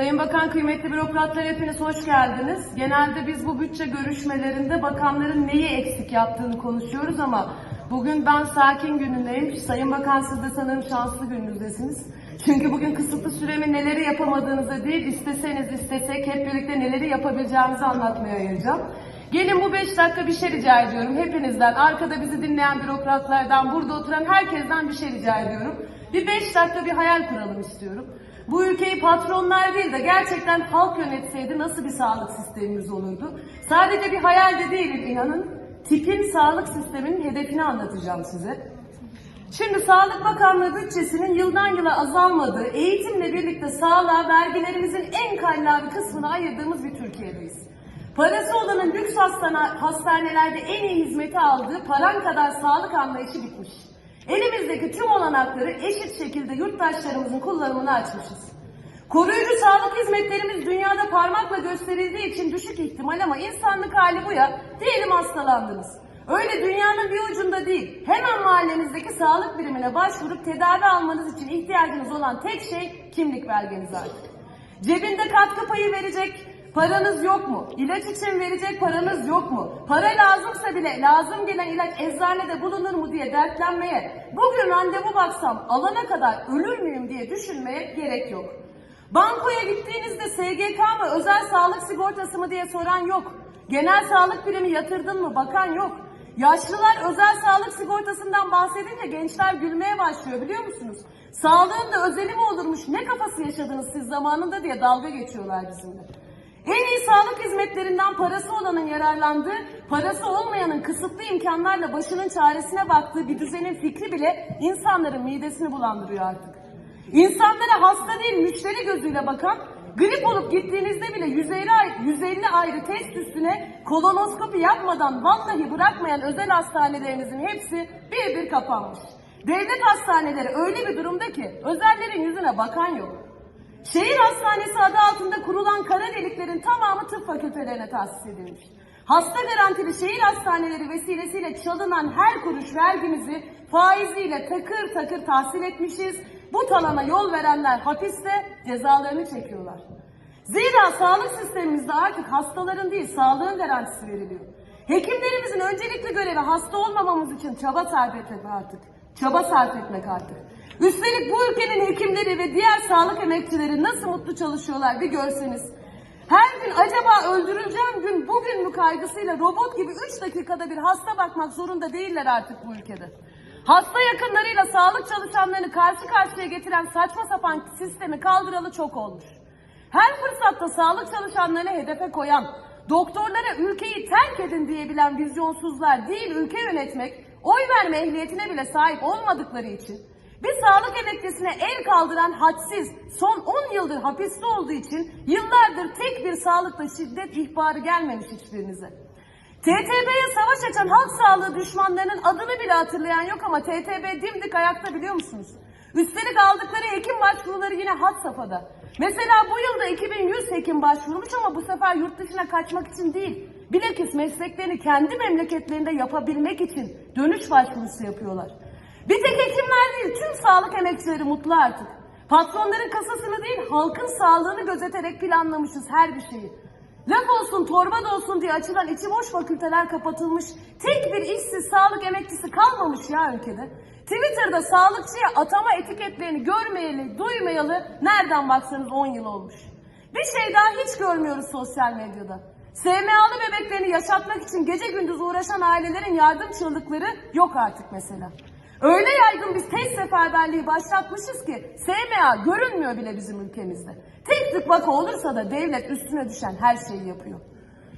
Sayın Bakan, kıymetli bürokratlar hepiniz hoş geldiniz. Genelde biz bu bütçe görüşmelerinde bakanların neyi eksik yaptığını konuşuyoruz ama bugün ben sakin günündeyim. Sayın Bakan siz de sanırım şanslı gününüzdesiniz. Çünkü bugün kısıtlı süremi neleri yapamadığınızı değil, isteseniz istesek hep birlikte neleri yapabileceğimizi anlatmaya ayıracağım. Gelin bu beş dakika bir şey rica ediyorum hepinizden, arkada bizi dinleyen bürokratlardan, burada oturan herkesten bir şey rica ediyorum. Bir beş dakika bir hayal kuralım istiyorum. Bu ülkeyi patronlar değil de gerçekten halk yönetseydi nasıl bir sağlık sistemimiz olurdu? Sadece bir hayal de değilim inanın. Tipin sağlık sisteminin hedefini anlatacağım size. Şimdi Sağlık Bakanlığı bütçesinin yıldan yıla azalmadığı, eğitimle birlikte sağlığa vergilerimizin en bir kısmını ayırdığımız bir Türkiye'deyiz. Parası olanın lüks hastanelerde en iyi hizmeti aldığı paran kadar sağlık anlayışı bitmiş. Elimizdeki tüm olanakları eşit şekilde yurttaşlarımızın kullanımına açmışız. Koruyucu sağlık hizmetlerimiz dünyada parmakla gösterildiği için düşük ihtimal ama insanlık hali bu ya. Diyelim hastalandınız. Öyle dünyanın bir ucunda değil. Hemen mahallenizdeki sağlık birimine başvurup tedavi almanız için ihtiyacınız olan tek şey kimlik belgeniz artık. Cebinde katkı payı verecek paranız yok mu? İlaç için verecek paranız yok mu? Para lazımsa bile lazım gelen ilaç eczanede bulunur mu diye dertlenmeye, bugün randevu baksam alana kadar ölür müyüm diye düşünmeye gerek yok. Bankoya gittiğinizde SGK mı, özel sağlık sigortası mı diye soran yok. Genel sağlık primi yatırdın mı bakan yok. Yaşlılar özel sağlık sigortasından bahsedince gençler gülmeye başlıyor biliyor musunuz? Sağlığın da özeli mi olurmuş ne kafası yaşadınız siz zamanında diye dalga geçiyorlar bizimle. En iyi sağlık hizmetlerinden parası olanın yararlandığı, parası olmayanın kısıtlı imkanlarla başının çaresine baktığı bir düzenin fikri bile insanların midesini bulandırıyor artık. İnsanlara hasta değil müşteri gözüyle bakan, grip olup gittiğinizde bile 150 ayrı, 150 ayrı test üstüne kolonoskopi yapmadan vallahi bırakmayan özel hastanelerinizin hepsi bir bir kapanmış. Devlet hastaneleri öyle bir durumda ki özellerin yüzüne bakan yok. Şehir hastanesi adı altında kurulan kara deliklerin tamamı tıp fakültelerine tahsis edilmiş. Hasta garantili şehir hastaneleri vesilesiyle çalınan her kuruş vergimizi faiziyle takır takır tahsil etmişiz. Bu talana yol verenler hapiste cezalarını çekiyorlar. Zira sağlık sistemimizde artık hastaların değil sağlığın garantisi veriliyor. Hekimlerimizin öncelikli görevi hasta olmamamız için çaba sarf etmek artık. Çaba sarf etmek artık. Üstelik bu ülkenin hekimleri ve diğer sağlık emekçileri nasıl mutlu çalışıyorlar bir görseniz. Her gün acaba öldürüleceğim gün bugün mü kaygısıyla robot gibi 3 dakikada bir hasta bakmak zorunda değiller artık bu ülkede. Hasta yakınlarıyla sağlık çalışanlarını karşı karşıya getiren saçma sapan sistemi kaldıralı çok olmuş. Her fırsatta sağlık çalışanlarını hedefe koyan, doktorlara ülkeyi terk edin diyebilen vizyonsuzlar değil ülke yönetmek, oy verme ehliyetine bile sahip olmadıkları için bir sağlık emeklisine el kaldıran hadsiz son 10 yıldır hapiste olduğu için yıllardır tek bir sağlıkta şiddet ihbarı gelmemiş hiçbirinize. TTB'ye savaş açan halk sağlığı düşmanlarının adını bile hatırlayan yok ama TTB dimdik ayakta biliyor musunuz? Üstelik aldıkları hekim başvuruları yine had safhada. Mesela bu yılda 2100 hekim başvurmuş ama bu sefer yurt dışına kaçmak için değil. Bilakis mesleklerini kendi memleketlerinde yapabilmek için dönüş başvurusu yapıyorlar. Bir tek hekimler değil, tüm sağlık emekçileri mutlu artık. Patronların kasasını değil, halkın sağlığını gözeterek planlamışız her bir şeyi. Laf olsun, torba da olsun diye açılan içi boş fakülteler kapatılmış. Tek bir işsiz sağlık emekçisi kalmamış ya ülkede. Twitter'da sağlıkçıya atama etiketlerini görmeyeli, duymayalı nereden baksanız 10 yıl olmuş. Bir şey daha hiç görmüyoruz sosyal medyada. SMA'lı bebeklerini yaşatmak için gece gündüz uğraşan ailelerin yardım çığlıkları yok artık mesela. Öyle yaygın biz test seferberliği başlatmışız ki SMA görünmüyor bile bizim ülkemizde. Tek tık vaka olursa da devlet üstüne düşen her şeyi yapıyor.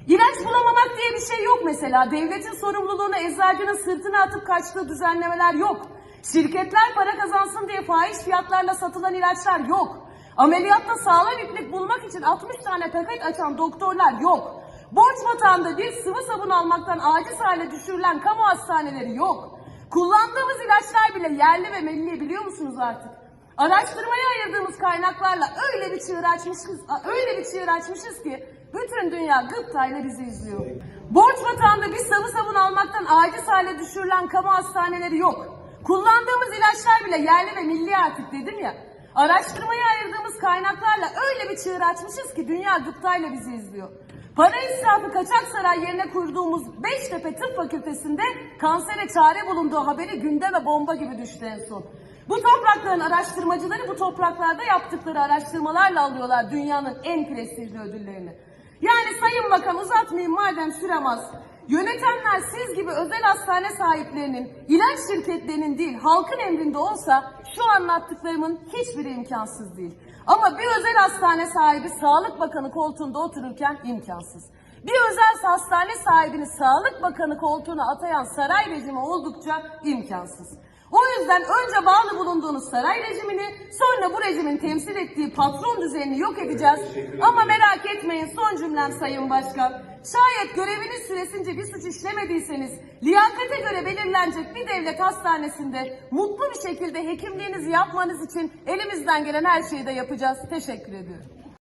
İlaç bulamamak diye bir şey yok mesela. Devletin sorumluluğunu eczacının sırtına atıp kaçtığı düzenlemeler yok. Şirketler para kazansın diye fahiş fiyatlarla satılan ilaçlar yok. Ameliyatta sağlam iplik bulmak için 60 tane paket açan doktorlar yok. Borç batağında bir sıvı sabun almaktan aciz hale düşürülen kamu hastaneleri yok. Kullandığımız ilaçlar bile yerli ve milli biliyor musunuz artık? Araştırmaya ayırdığımız kaynaklarla öyle bir çığır açmışız, öyle bir çığır açmışız ki bütün dünya gıptayla bizi izliyor. Borç batağında bir sıvı sabun almaktan aciz hale düşürülen kamu hastaneleri yok. Kullandığımız ilaçlar bile yerli ve milli artık dedim ya. Araştırmaya ayırdığımız kaynaklarla öyle bir çığır açmışız ki dünya gıptayla bizi izliyor. Para israfı kaçak saray yerine kurduğumuz Beştepe Tıp Fakültesi'nde kansere çare bulunduğu haberi gündeme bomba gibi düştü en son. Bu toprakların araştırmacıları bu topraklarda yaptıkları araştırmalarla alıyorlar dünyanın en prestijli ödüllerini. Yani Sayın Bakan uzatmayayım madem sürem az. Yönetenler siz gibi özel hastane sahiplerinin, ilaç şirketlerinin değil halkın emrinde olsa şu anlattıklarımın hiçbiri imkansız değil. Ama bir özel hastane sahibi Sağlık Bakanı koltuğunda otururken imkansız. Bir özel hastane sahibini Sağlık Bakanı koltuğuna atayan saray rejimi oldukça imkansız. O yüzden önce bağlı bulunduğunuz saray rejimini, sonra bu rejimin temsil ettiği patron düzenini yok edeceğiz. Ama merak etmeyin son cümlem Sayın Başkan. Şayet göreviniz süresince bir suç işlemediyseniz, liyakate göre belirlenecek bir devlet hastanesinde mutlu bir şekilde hekimliğinizi yapmanız için elimizden gelen her şeyi de yapacağız. Teşekkür ediyorum.